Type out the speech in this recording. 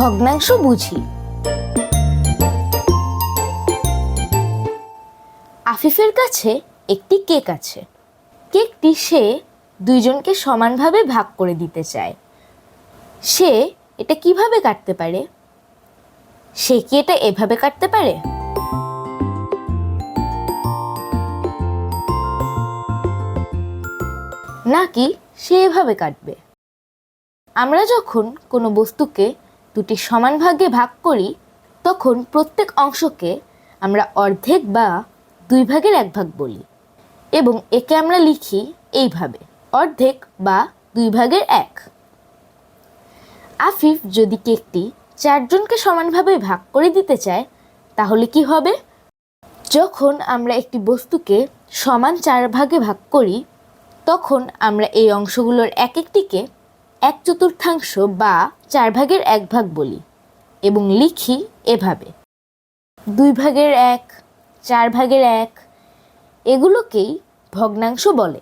ভগ্নাংশ বুঝি। আফিফের কাছে একটি কেক আছে। কেকটি সে দুইজনকে সমানভাবে ভাগ করে দিতে চায়। সে এটা কীভাবে কাটতে পারে? সে কি এটা এভাবে কাটতে পারে? নাকি সে এভাবে কাটবে? আমরা যখন কোনো বস্তুকে দুটি সমান ভাগে ভাগ করি, তখন প্রত্যেক অংশকে আমরা অর্ধেক বা দুই ভাগের এক ভাগ বলি এবং একে আমরা লিখি এইভাবে, অর্ধেক বা দুই ভাগের এক। আফিফ যদি কেকটি চারজনকে সমানভাবে ভাগ করে দিতে চায়, তাহলে কি হবে? যখন আমরা একটি বস্তুকে সমান চার ভাগে ভাগ করি, তখন আমরা এই অংশগুলোর এক একটিকে এক চতুর্থাংশ বা চার ভাগের এক ভাগ বলি এবং লিখি এভাবে। দুই ভাগের এক, চার ভাগের এক, এগুলোকেই ভগ্নাংশ বলে।